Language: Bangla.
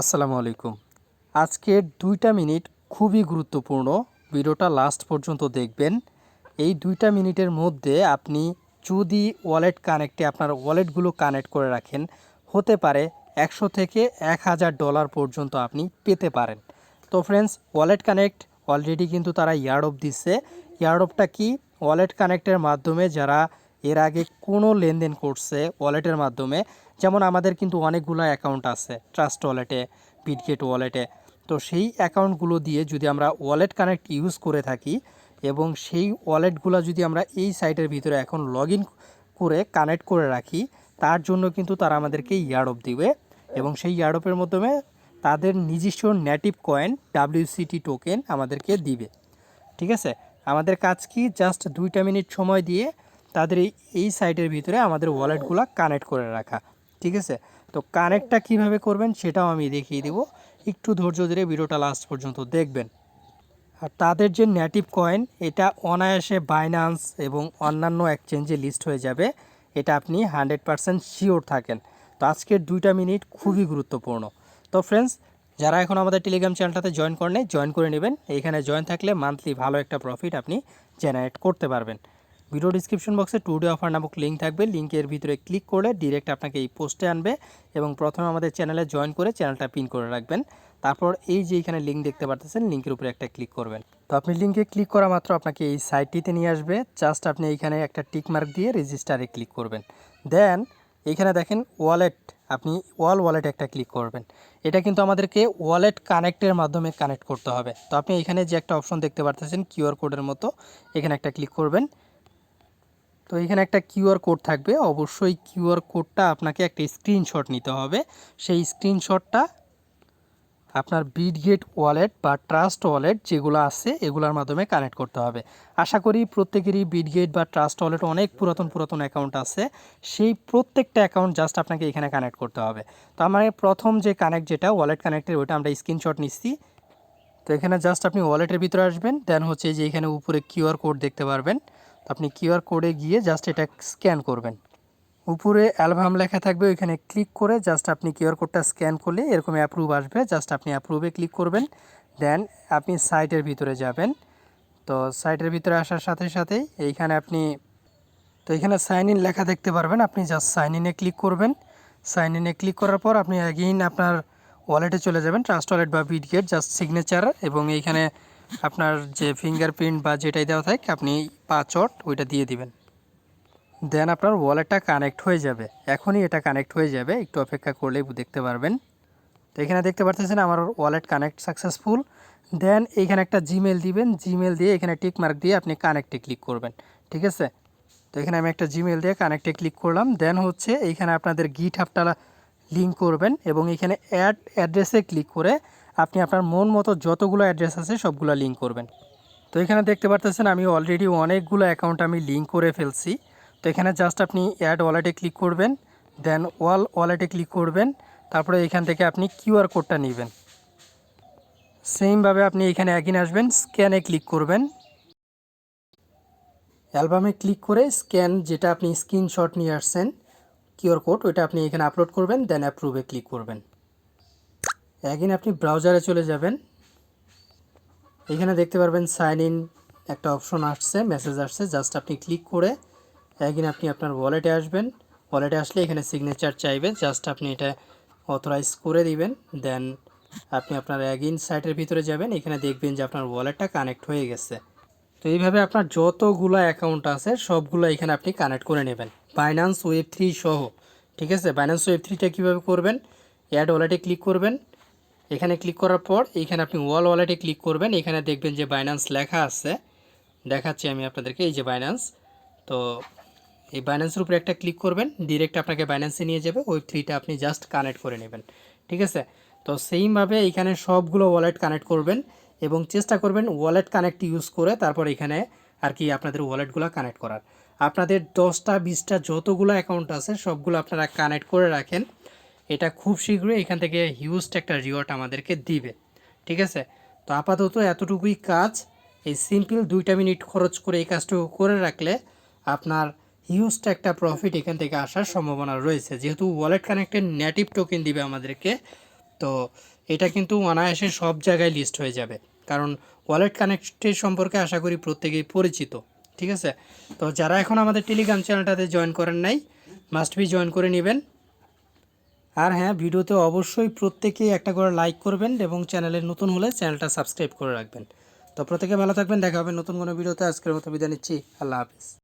আসসালামু আলাইকুম। আজকের দুইটা মিনিট খুবই গুরুত্বপূর্ণ। ভিডিওটা লাস্ট পর্যন্ত দেখবেন। এই দুইটা মিনিটের মধ্যে আপনি যদি ওয়ালেট কানেক্টে আপনার ওয়ালেটগুলো কানেক্ট করে রাখেন, হতে পারে একশো থেকে এক হাজার ডলার পর্যন্ত আপনি পেতে পারেন। তো ফ্রেন্ডস ওয়ালেট কানেক্ট অলরেডি কিন্তু তারা ইয়ারডপ দিচ্ছে ইয়ারডপটা কি? ওয়ালেট কানেক্টের মাধ্যমে যারা এর আগে কোনো লেনদেন করছে ওয়ালেটের মাধ্যমে যেমন আমাদের কিন্তু অনেকগুলো অ্যাকাউন্ট আছে ট্রাস্ট ওয়ালেটে বিটগেট ওয়ালেটে তো সেই অ্যাকাউন্টগুলো দিয়ে যদি আমরা ওয়ালেট কানেক্ট ইউজ করে থাকি এবং সেই ওয়ালেটগুলো যদি আমরা এই সাইটের ভিতরে এখন লগ করে কানেক্ট করে রাখি, তার জন্য কিন্তু তারা আমাদেরকে ইয়ারডপ দিবে এবং সেই ইয়ারডপের মাধ্যমে তাদের নিজস্ব নেটিভ কয়েন ডাব্লিউসিটি টোকেন আমাদেরকে দিবে। ঠিক আছে? আমাদের কাজ কি? জাস্ট দুইটা মিনিট সময় দিয়ে তাদের এই সাইটের ভিতরে আমাদের ওয়ালেটগুলো কানেক্ট করে রাখা। ঠিক আছে? তো কানেক্টটা কীভাবে করবেন সেটাও আমি দেখিয়ে দেবো। একটু ধৈর্য ধরে ভিডিওটা লাস্ট পর্যন্ত দেখবেন। আর তাদের যে নেটিভ কয়েন এটা অনায়াসে বাইনান্স এবং অন্যান্য এক্সচেঞ্জে লিস্ট হয়ে যাবে। এটা আপনি হান্ড্রেড পারসেন্ট শিওর থাকেন। তো আজকের দুইটা মিনিট খুবই গুরুত্বপূর্ণ। তো ফ্রেন্ডস যারা এখন আমাদের টেলিগ্রাম চ্যানেলটাতে জয়েন করেন জয়েন করে নেবেন। এখানে জয়েন থাকলে মান্থলি ভালো একটা প্রফিট আপনি জেনারেট করতে পারবেন। ভিডিও ডিসক্রিপশন বক্সে টু ডে অফার নামক লিঙ্ক থাকবে। লিঙ্কের ভিতরে ক্লিক করলে ডিরেক্ট আপনাকে এই পোস্টে আনবে এবং প্রথমে আমাদের চ্যানেলে জয়েন করে চ্যানেলটা পিন করে রাখবেন। তারপর এই যে এখানে লিঙ্ক দেখতে পারতেছেন লিঙ্কের উপরে একটা ক্লিক করবেন। তো আপনি লিঙ্কে ক্লিক করা মাত্র আপনাকে এই সাইটটিতে নিয়ে আসবে। জাস্ট আপনি এইখানে একটা টিক মার্ক দিয়ে রেজিস্টারে ক্লিক করবেন। দেন এইখানে দেখেন ওয়ালেট আপনি ওয়াল ওয়ালেট একটা ক্লিক করবেন। এটা কিন্তু আমাদেরকে ওয়ালেট কানেক্টের মাধ্যমে কানেক্ট করতে হবে। তো আপনি এখানে যে একটা অপশন দেখতে পারতেছেন কিউআর কোডের মতো, এখানে একটা ক্লিক করবেন। তো এখানে একটা কিউআর কোড থাকবে। অবশ্যই কিউআর কোডটা আপনাকে একটা স্ক্রিনশট নিতে হবে। সেই স্ক্রিনশটটা আপনার বিটগেট ওয়ালেট বা ট্রাস্ট ওয়ালেট যেগুলো আছে, এগুলোর মাধ্যমে কানেক্ট করতে হবে। আশা করি প্রত্যেকেরই বিটগেট বা ট্রাস্ট ওয়ালেট অনেক পুরাতন পুরাতন অ্যাকাউন্ট আছে। সেই প্রত্যেকটা অ্যাকাউন্ট জাস্ট আপনাকে এখানে কানেক্ট করতে হবে। তো আমার প্রথম যে কানেক্ট যেটা, ওয়ালেট কানেক্টের, ওইটা আমরা স্ক্রিনশট নিচ্ছি। তো এখানে জাস্ট আপনি ওয়ালেটের ভিতরে আসবেন, দেন হচ্ছে যে এখানে উপরে কিউআর কোড দেখতে পারবেন। আপনি কিউআর কোডে গিয়ে জাস্ট এটা স্ক্যান করবেন। উপরে অ্যালবাম লেখা থাকবে, ওইখানে ক্লিক করে জাস্ট আপনি কিউআর কোডটা স্ক্যান করলে এরকম অ্যাপ্রুভ আসবে। জাস্ট আপনি অ্যাপ্রুভে ক্লিক করবেন দেন আপনি সাইটের ভিতরে যাবেন। তো সাইটের ভিতরে আসার সাথে সাথেই এইখানে আপনি, তো এখানে সাইন ইন লেখা দেখতে পারবেন। আপনি জাস্ট সাইন ইনে ক্লিক করবেন। সাইন ইনে ক্লিক করার পর আপনি অ্যাগেইন আপনার ওয়ালেটে চলে যাবেন। ট্রাস্ট ওয়ালেট বা বিটগেট জাস্ট সিগনেচার এবং এইখানে আপনার যে ফিঙ্গারপ্রিন্ট বা যেটাই দেওয়া থাকে, আপনি পাঁচট ওইটা দিয়ে দিবেন। দেন আপনার ওয়ালেটটা কানেক্ট হয়ে যাবে। এখনই এটা কানেক্ট হয়ে যাবে। একটু অপেক্ষা করলেই দেখতে পারবেন। তো এখানে দেখতে পারতেছেন আমার ওয়ালেট কানেক্ট সাকসেসফুল দেন এইখানে একটা জিমেল দিবেন। জিমেল দিয়ে এখানে টিক মার্ক দিয়ে আপনি কানেক্টে ক্লিক করবেন। ঠিক আছে? তো এখানে আমি একটা জিমেল দিয়ে কানেক্টে ক্লিক করলাম। দেন হচ্ছে এইখানে আপনাদের গিট হাবটা লিঙ্ক করবেন এবং এখানে অ্যাড অ্যাড্রেসে ক্লিক করে আপনি আপনার মন মতো যতগুলো অ্যাড্রেস আছে সবগুলো লিঙ্ক করবেন। তো এখানে দেখতে পারতেছেন আমি অলরেডি অনেকগুলো অ্যাকাউন্ট আমি লিঙ্ক করে ফেলছি। তো এখানে জাস্ট আপনি অ্যাড ওয়ালেটে ক্লিক করবেন দেন ওয়াল ওয়ালেটে ক্লিক করবেন, তারপরে এখান থেকে আপনি কিউআর কোডটা নেবেন। সেমভাবে আপনি এখানে একদিন আসবেন স্ক্যানে ক্লিক করবেন। অ্যালবামে ক্লিক করে স্ক্যান যেটা আপনি স্ক্রিনশট নিয়ে আসছেন কিউআর কোড ওইটা আপনি এখানে আপলোড করবেন দেন অ্যাপ্রুভে ক্লিক করবেন। একদিন আপনি ব্রাউজারে চলে যাবেন। এখানে দেখতে পারবেন সাইন ইন একটা অপশন আসছে মেসেজ আসছে জাস্ট আপনি ক্লিক করে একদিন আপনি আপনার ওয়ালেটে আসবেন। ওয়ালেটে আসলে এখানে সিগনেচার চাইবে জাস্ট আপনি এটা অথরাইজ করে দিবেন দেন আপনি আপনার অ্যাগিন সাইটের ভিতরে যাবেন, এখানে দেখবেন যে আপনার ওয়ালেটটা কানেক্ট হয়ে গেছে। তো এইভাবে আপনার যতগুলো অ্যাকাউন্ট আছে, সবগুলো এখানে আপনি কানেক্ট করে নেবেন। বাইন্যান্স ওয়েব থ্রি সহ, ঠিক আছে? বাইন্যান্স ওয়েব থ্রিটা কীভাবে করবেন? অ্যাড ওয়ালেটে ক্লিক করবেন। এখানে ক্লিক করার পর এইখানে আপনি ওয়াল ওয়ালেটে ক্লিক করবেন। এখানে দেখবেন যে বাইন্যান্স লেখা আছে। দেখাচ্ছি আমি আপনাদেরকে এই যে বাইন্যান্স তো এই বাইন্যান্সের উপরে একটা ক্লিক করবেন ডিরেক্ট আপনাকে বাইন্যান্সে নিয়ে যাবে। ওই থ্রিটা আপনি জাস্ট কানেক্ট করে নেবেন। ঠিক আছে? তো সেইভাবে এখানে সবগুলো ওয়ালেট কানেক্ট করবেন এবং চেষ্টা করবেন ওয়ালেট কানেক্ট ইউজ করে তারপর এখানে আর কি আপনাদের ওয়ালেটগুলো কানেক্ট করার। আপনাদের দশটা, বিশটা যতগুলো অ্যাকাউন্ট আছে, সবগুলো আপনারা কানেক্ট করে রাখেন। এটা খুব শীঘ্রই এখান থেকে হিউজ একটা রিওয়ার্ড আমাদেরকে দিবে। ঠিক আছে? তো আপাতত এতটুকুই কাজ। এই সিম্পল দুইটা মিনিট খরচ করে এই কাজটুকু করে রাখলে আপনার হিউজটা একটা প্রফিট এখান থেকে আসার সম্ভাবনা রয়েছে। যেহেতু ওয়ালেট কানেক্টের নেটিভ টোকেন দিবে আমাদেরকে, তো এটা কিন্তু অনায়াসে সব জায়গায় লিস্ট হয়ে যাবে। কারণ ওয়ালেট কানেক্টের সম্পর্কে আশা করি প্রত্যেকেই পরিচিত। ঠিক আছে? তো যারা এখন আমাদের টেলিগ্রাম চ্যানেলটাতে জয়েন করেন নাই মাস্ট বি জয়েন করে নেবেন। আর হ্যাঁ ভিডিওতে অবশ্যই প্রত্যেকেই একটা করে লাইক করবেন এবং চ্যানেলে নতুন হলে চ্যানেলটা সাবস্ক্রাইব করে রাখবেন। তো প্রত্যেকে ভালো থাকবেন, দেখা হবে নতুন কোনো ভিডিওতে। আজকের মতো বিদায় নিচ্ছি। আল্লাহ হাফিজ।